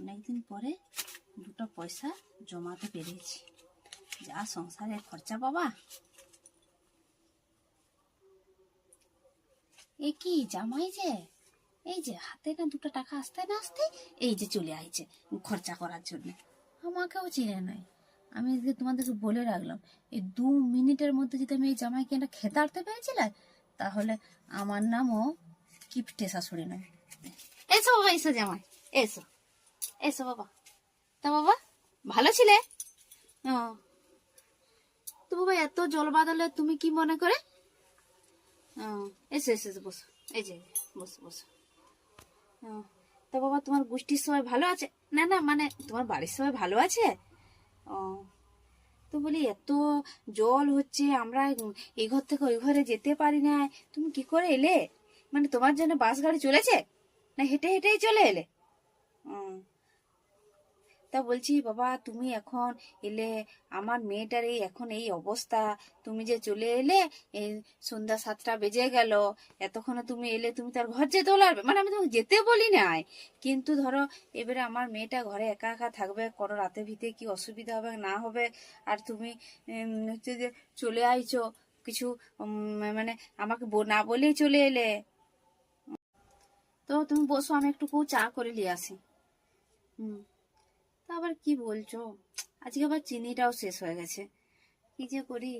অনেকদিন পরে দুটো পয়সা জমাতে পেরেছি। যা সংসারে খরচা বাবা। এ কি জামাই যে? এই যে হাতে না দুটো টাকা আসতে না আসতে এই যে চলে আইছে খরচা করার জন্য। আমাকেও চিনে নাই। আমি আজকে তোমাদেরকে বলে রাখলাম, এই দু মিনিটের মধ্যে যদি আমি এই জামাইকে একটা খেতাড়তে পেরেছিলাম তাহলে আমার নামও কিপটে শাশুড়ি নয় এসো এসো জামাই, এসো। এসো বাবা। তা বাবা ভালো ছিলে? তো বাবা এত জল বাদলে তুমি কি মনে করে? এসো এসো বসো। এই যে বসো বসো। তা বাবা তোমার গোষ্ঠীর সবাই ভালো আছে? না না মানে তোমার বাড়ির সবাই ভালো আছে? ও তো বলি এত জল হচ্ছে আমরা এই ঘর থেকে ওই ঘরে যেতে পারি না। তুমি কি করে এলে? মানে তোমার জন্য বাস গাড়ি চলেছে? না হেঁটে হেঁটেই চলে এলে? ও, তা বলছি, বাবা, তুমি এখন এলে, আমার মেয়েটার এই এখন এই অবস্থা। তুমি যে চলে এলে, এই সন্ধ্যা সাতটা বেজে গেল, এতক্ষণে তুমি এলে, তুমি তার ঘর যেতে পারবে মানে আমি তোমাকে যেতে বলি নাই। কিন্তু ধরো, এবারে আমার মেয়েটা ঘরে একা একা থাকবে, কোনো রাতে ভিতরে কি অসুবিধা হবে, না হবে? আর তুমি হচ্ছে যে চলে আইছো, কিছু মানে আমাকে না বলেই চলে এলে। তো তুমি বসো, আমি একটু চা করে নিয়ে আসি। হুম। তা আবার কি বলছো? আজকে আবার চিনিটাও শেষ হয়ে গেছে। কি যে করি?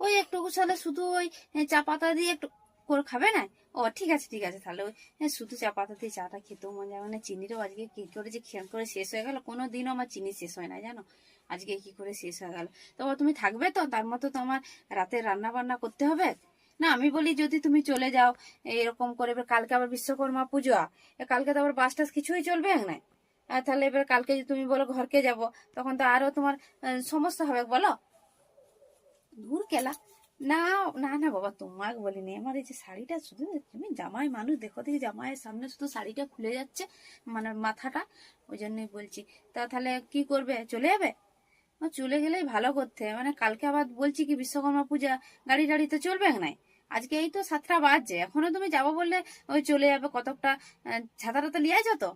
ওই একটু সালে শুধু ওই চা পাতা দিয়ে একটু করে খাবে না? ও, ঠিক আছে ঠিক আছে, তাহলে ওই শুধু চা পাতা দিয়ে চাটা খেতেও মন যাবে না। চিনিটাও আজকে কি করে যে খেয়াল করে শেষ হয়ে গেল। কোনো দিনও আমার চিনি শেষ হয় না, জানো? আজকে কি করে শেষ হয়ে গেল? তবে তুমি থাকবে তো, তার মতো তো আমার রাতে রান্না বান্না করতে হবে? না, আমি বলি যদি তুমি চলে যাও, এরকম করে কালকে আবার বিশ্বকর্মা পুজো কালকে তো আবার বাস টাস কিছুই চলবে না? তাহলে এবার কালকে যদি তুমি বলো ঘরকে যাব, তখন তো আরও তোমার সমস্যা হবে, বলো? দূর কেলা। না না না, বাবা, তোমাকে বলিনি। আমার এই যে শাড়িটা, শুধু তুমি জামাই মানুষ, দেখো দেখি জামাইয়ের সামনে শুধু শাড়িটা খুলে যাচ্ছে মানে মাথাটা। ওই জন্যই বলছি। তা তাহলে কি করবে? চলে যাবে? চলে গেলেই ভালো করতে। মানে কালকে আবার বলছি কি, বিশ্বকর্মা পূজা গাড়ি টাড়ি তো চলবে নাই? আজকে এই তো সাতটা বাজছে। এখনও তুমি যাব বললে ওই চলে যাবে কতকটা ছাতাটা তো লিয়াইছো তো?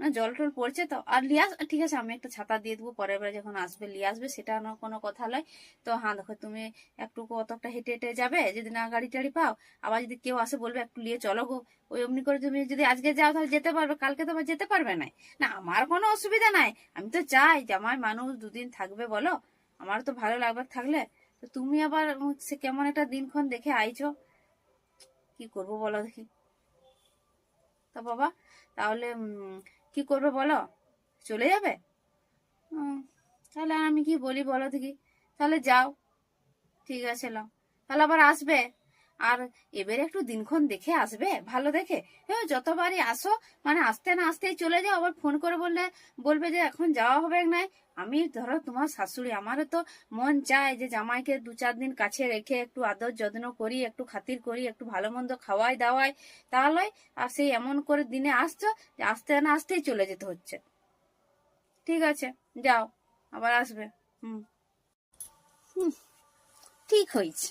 না জল টল পড়ছে তো। আর লিয়াস ঠিক আছে, আমি একটা ছাতা দিয়ে দেবো, পরের বারে যখন আসবে, লিয়ে আসবে, সেটা কোনো কথা নয়। তো হ্যাঁ দেখো, তুমি একটু কতকটা হেঁটে হেঁটে যাবে, যদি না গাড়ি টাড়ি পাও, আবার যদি কেউ আসে, বলবে একটু নিয়ে চলো গো। ওই অমনি করে তুমি যদি আজকে যাও, তাহলে যেতে পারবে, কালকে তো আবার যেতে পারবে না। না, আমার কোনো অসুবিধা নাই, আমি তো চাই জামাই মানুষ দুদিন থাকবে, বলো। আমার তো ভালো লাগবে থাকলে। তো তুমি আবার সে কেমন একটা দিনক্ষণ দেখে আইছো। কি করব বলো দেখি। তা বাবা, তাহলে কি করবে বলো? চলে যাবে? তাহলে আমি কি বলি বলো দেখি। তাহলে যাও। ঠিক আছে, লাও। তাহলে আবার আসবে? আর এবারে একটু দিনক্ষণ দেখে আসবে ভালো দেখে। এ, যতবারই আসো মানে আসতে না আসতেই চলে যাও আবার ফোন করে বললে বলবে যে এখন যাওয়া হবে না আমি ধরো তোমার শাশুড়ি আমারও তো মন চায় যে জামাইকে দু চার দিন কাছে রেখে একটু আদর যত্ন করি একটু খাতির করি একটু ভালো মন্দ খাওয়াই দাওয়াই। তাহলে আর সেই এমন করে দিনে আসছো যে আসতে না আসতেই চলে যেতে হচ্ছে। ঠিক আছে যাও আবার আসবে। হুম। হুম, ঠিক হয়েছে।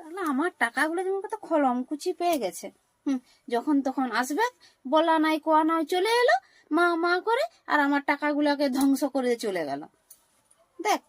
তাহলে আমার টাকাগুলো যেমন কত খলমকুচি পেয়ে গেছে। হুম, যখন তখন আসবে, বলা নাই, কোয়া নাই, চলে এলো, মা মা করে আর আমার টাকাগুলোকে ধ্বংস করে চলে গেল। দেখ